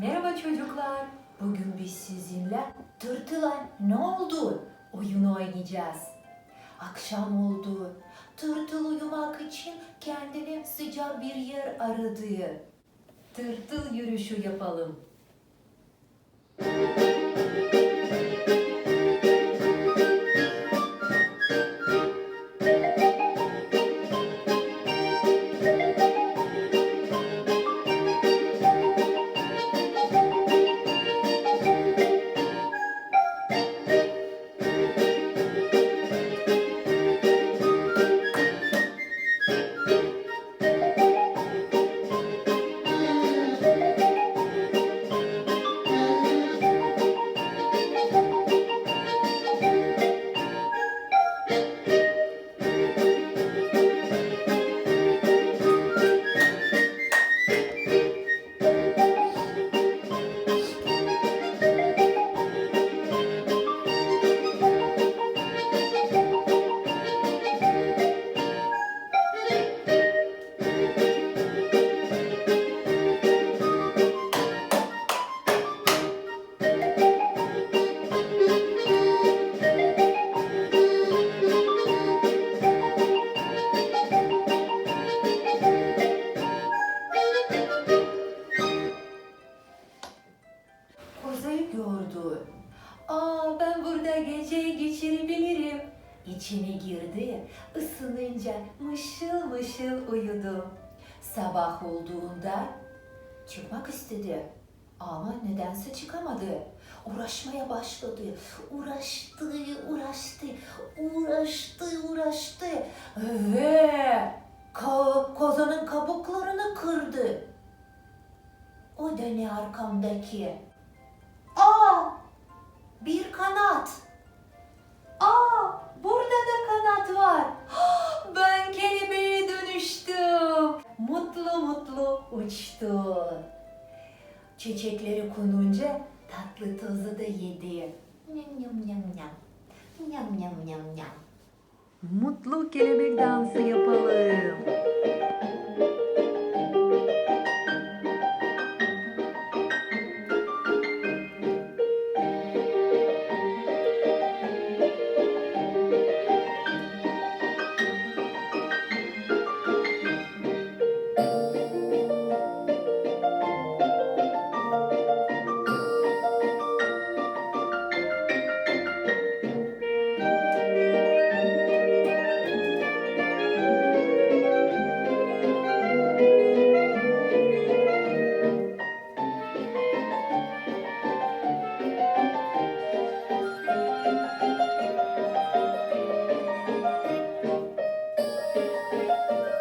Merhaba çocuklar. Bugün biz sizinle tırtıla ne oldu oyunu oynayacağız. Akşam oldu. Tırtıl uyumak için kendine sıcak bir yer aradı. Tırtıl yürüyüşü yapalım. Kozayı İçine girdi. Isınınca mışıl mışıl uyudu. Sabah olduğunda çıkmak istedi. Ama nedense çıkamadı. Uğraşmaya başladı. Uğraştı, uğraştı, uğraştı, uğraştı. Ve ka- kozanın kabuklarını kırdı. O da ne arkamdaki? Aa! Bir kanat. Çiçekleri konunca tatlı tozu da yedi. Nyam nyam nyam nyam. Nyam nyam nyam nyam. Mutlu kelebek dansı yapalım.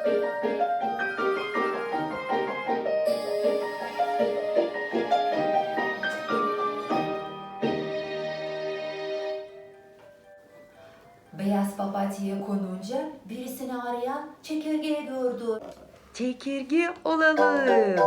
Beyaz papatyaya konunca birisini arayan çekirge gördü. Çekirge olalım.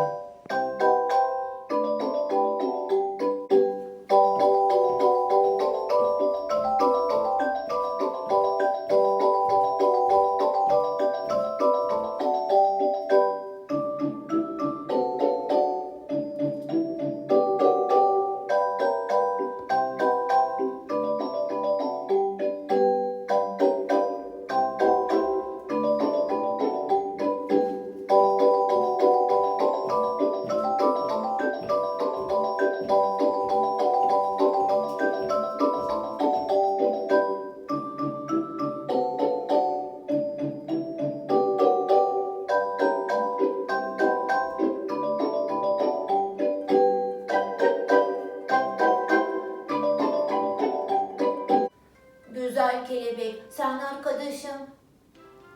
Sen arkadaşım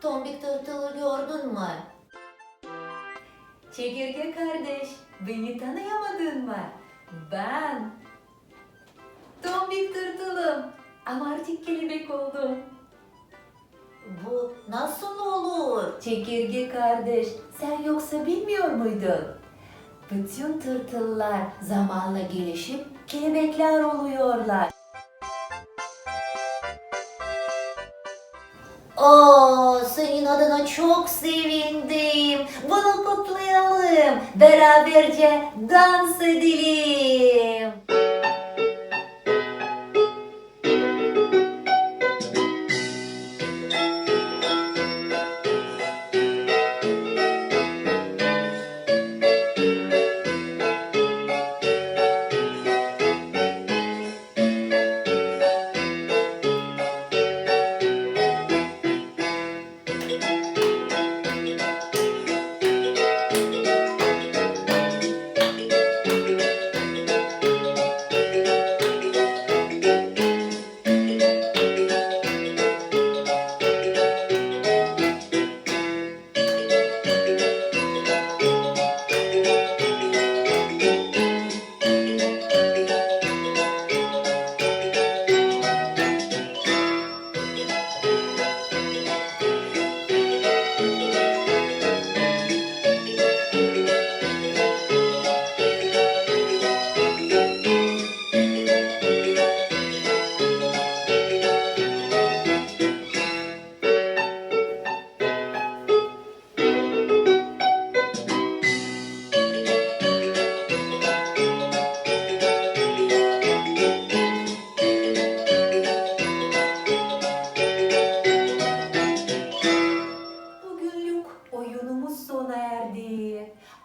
tombik tırtılı gördün mü? Çekirge kardeş, beni tanıyamadın mı? Ben tombik tırtılım ama artık kelebek oldum. Bu nasıl olur? Çekirge kardeş, sen yoksa bilmiyor muydun? Bütün tırtıllar zamanla gelişip kelebekler oluyorlar. Aa, senin adına çok sevindim. Bunu kutlayalım. Beraberce dans edelim.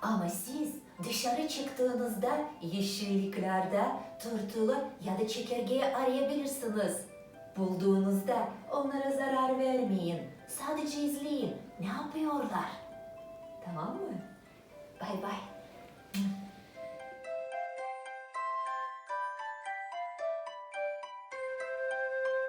Ama siz dışarı çıktığınızda yeşilliklerde tırtılı ya da çekergeyi arayabilirsiniz. Bulduğunuzda onlara zarar vermeyin. Sadece izleyin. Ne yapıyorlar? Tamam mı? Bay bay.